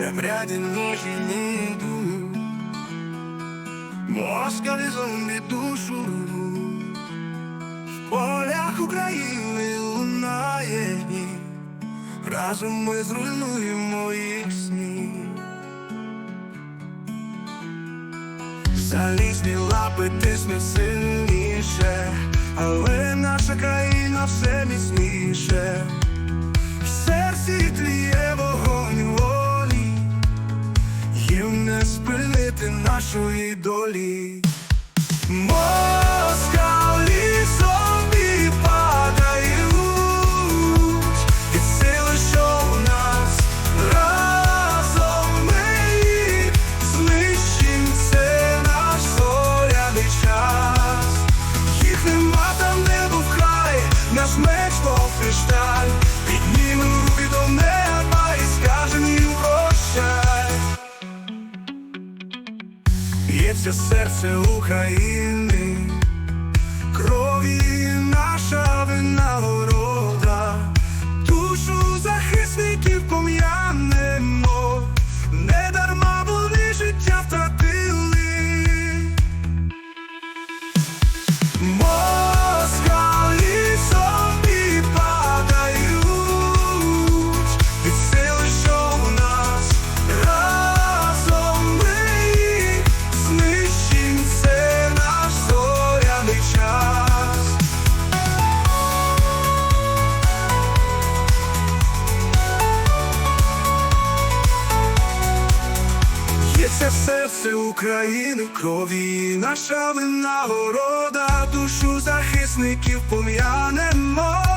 де вряді ножі не йдуть. Москалі зомбі душу в полях України лунає. Разом ми зруйнуємо їх сні. Залізні лапи тисне сильніше, але наша країна все міцніше. Нашої долі. Москалі Б'ється серце України, крові серце України, крові наша винагорода, душу захисників пом'янемо, не